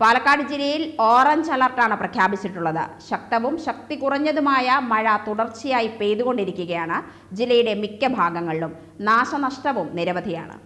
പാലക്കാട് ജില്ലയിൽ ഓറഞ്ച് അലർട്ടാണ് പ്രഖ്യാപിച്ചിട്ടുള്ളത്. ശക്തവും ശക്തി കുറഞ്ഞതുമായ മഴ തുടർച്ചയായി പെയ്തുകൊണ്ടിരിക്കുകയാണ് ജില്ലയുടെ മിക്ക ഭാഗങ്ങളിലും. നാശനഷ്ടവും നിരവധിയാണ്.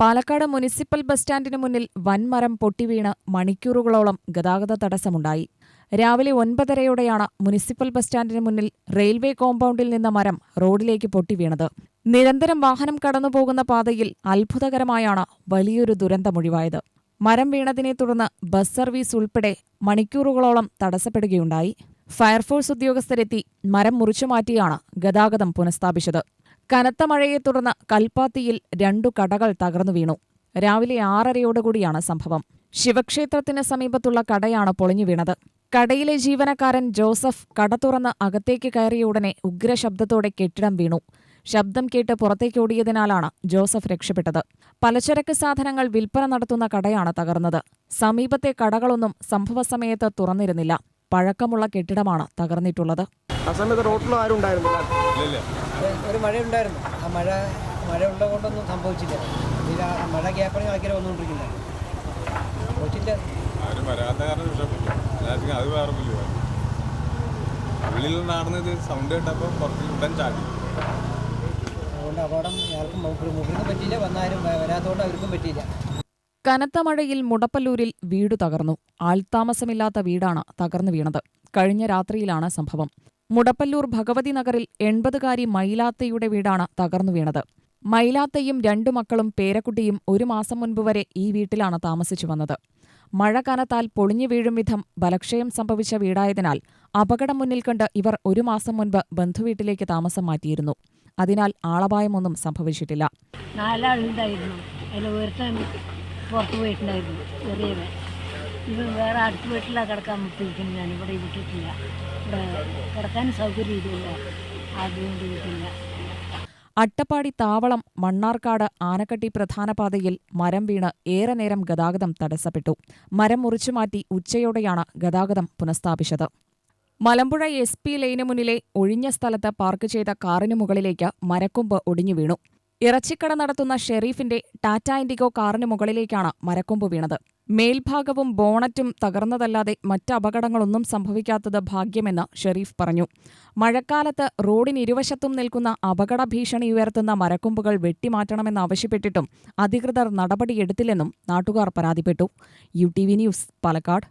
പാലക്കാട് മുനിസിപ്പൽ ബസ് സ്റ്റാൻഡിന് മുന്നിൽ വൻമരം പൊട്ടിവീണ് മണിക്കൂറുകളോളം ഗതാഗത തടസ്സമുണ്ടായി. രാവിലെ ഒൻപതരയോടെയാണ് മുനിസിപ്പൽ ബസ് സ്റ്റാൻഡിന് മുന്നിൽ റെയിൽവേ കോമ്പൗണ്ടിൽ നിന്ന മരം റോഡിലേക്ക് പൊട്ടിവീണത്. നിരന്തരം വാഹനം കടന്നുപോകുന്ന പാതയിൽ അത്ഭുതകരമായാണ് വലിയൊരു ദുരന്തമൊഴിവായത്. മരം വീണതിനെ തുടർന്ന് ബസ് സർവീസ് ഉൾപ്പെടെ മണിക്കൂറുകളോളം തടസ്സപ്പെടുകയുണ്ടായി. ഫയർഫോഴ്സ് ഉദ്യോഗസ്ഥരെത്തി മരം മുറിച്ചുമാറ്റിയാണ് ഗതാഗതം പുനഃസ്ഥാപിച്ചത്. കനത്ത മഴയെ തുടർന്ന് കൽപ്പാത്തിയിൽ രണ്ടു കടകൾ തകർന്നു വീണു. രാവിലെ ആറരയോടുകൂടിയാണ് സംഭവം. ശിവക്ഷേത്രത്തിന് സമീപത്തുള്ള കടയാണ് പൊളിഞ്ഞു വീണത്. കടയിലെ ജീവനക്കാരൻ ജോസഫ് കട തുറന്ന് അകത്തേക്ക് കയറിയ ഉടനെ ഉഗ്രശബ്ദത്തോടെ കെട്ടിടം വീണു. ശബ്ദം കേട്ട് പുറത്തേക്ക് ഓടിയതിനാലാണ് ജോസഫ് രക്ഷപ്പെട്ടത്. പലചരക്ക് സാധനങ്ങൾ വിൽപ്പന നടത്തുന്ന കടയാണ് തകർന്നത്. സമീപത്തെ കടകളൊന്നും സംഭവസമയത്ത് തുറന്നിരുന്നില്ല. പഴക്കമുള്ള കെട്ടിടമാണ് തകർന്നിട്ടുള്ളത്. ആ സമയത്ത് ആരും ഉണ്ടായിരുന്നില്ല? ഒരു മഴ ഉണ്ടായിരുന്നു ആ മഴ മഴ ഉള്ളത് കൊണ്ടൊന്നും സംഭവിച്ചില്ല മഴ ആരും വരാത്ത കാരണം എല്ലാവർക്കും അത് ഉള്ളിൽ സൗണ്ട് കേട്ടപ്പോൾ പുറത്ത് ഉടൻ ചാടി. അതുകൊണ്ട് അപകടം ആർക്കും മുകളിലും പറ്റിയില്ല വന്നാലും വരാത്തതുകൊണ്ട് അവർക്കും പറ്റിയില്ല. കനത്ത മഴയിൽ മുടപ്പല്ലൂരിൽ വീട് തകർന്നു. ആൾത്താമസമില്ലാത്ത വീടാണ് തകർന്നു വീണത്. കഴിഞ്ഞ രാത്രിയിലാണ് സംഭവം. മുടപ്പല്ലൂർ ഭഗവതി നഗറിൽ എൺപതുകാരി മൈലാത്തയുടെ വീടാണ് തകർന്നു വീണത്. മൈലാത്തയും രണ്ടു മക്കളും പേരക്കുട്ടിയും ഒരു മാസം മുൻപ് വരെ ഈ വീട്ടിലാണ് താമസിച്ചു വന്നത്. മഴ കനത്താൽ പൊളിഞ്ഞു വീഴും വിധം ബലക്ഷയം സംഭവിച്ച വീടായതിനാൽ അപകടം മുന്നിൽ കണ്ട് ഇവർ ഒരു മാസം മുൻപ് ബന്ധുവീട്ടിലേക്ക് താമസം മാറ്റിയിരുന്നു. അതിനാൽ ആളപായമൊന്നും സംഭവിച്ചിട്ടില്ല. നാലാളുണ്ടായിരുന്നു. അതിൽ ഒരുത്തൻ പുറത്ത് പോയിട്ടുണ്ടായിരുന്നു. ചെറിയവൻ. ഇത് വേറെ അടുത്ത വീട്ടിലാണ് കിടക്കാൻ മുട്ടിയിരിക്കുന്നത് ഞാൻ ഇവിടെ വിട്ടിട്ടില്ല. ഇവിടെ കിടക്കാൻ സൗകര്യം ഇല്ല അതുകൊണ്ട് വിട്ടില്ല. അട്ടപ്പാടി താവളം മണ്ണാർക്കാട് ആനക്കട്ടി പ്രധാന പാതയിൽ മരം വീണ് ഏറെ നേരം ഗതാഗതം തടസ്സപ്പെട്ടു. മരം മുറിച്ചുമാറ്റി ഉച്ചയോടെയാണ് ഗതാഗതം പുനഃസ്ഥാപിച്ചത്. മലമ്പുഴ എസ് പി ലൈന് മുന്നിലെ ഒഴിഞ്ഞ സ്ഥലത്ത് പാർക്ക് ചെയ്ത കാറിനു മുകളിലേക്ക് മരക്കൊമ്പ് ഒടിഞ്ഞു വീണു. ഇറച്ചിക്കട നടത്തുന്ന ഷെരീഫിന്റെ ടാറ്റ ഇൻഡിഗോ കാറിനു മുകളിലേക്കാണ് മരക്കൊമ്പ് വീണത്. മേൽഭാഗവും ബോണറ്റും തകർന്നതല്ലാതെ മറ്റ് അപകടങ്ങളൊന്നും സംഭവിക്കാത്തത് ഭാഗ്യമെന്ന് ഷെരീഫ് പറഞ്ഞു. മഴക്കാലത്ത് റോഡിനിരുവശത്തും നിൽക്കുന്ന അപകട ഭീഷണി ഉയർത്തുന്ന മരക്കൊമ്പുകൾ വെട്ടിമാറ്റണമെന്നാവശ്യപ്പെട്ടിട്ടും അധികൃതർ നടപടിയെടുത്തില്ലെന്നും നാട്ടുകാർ പരാതിപ്പെട്ടു. U T V news Palakkad.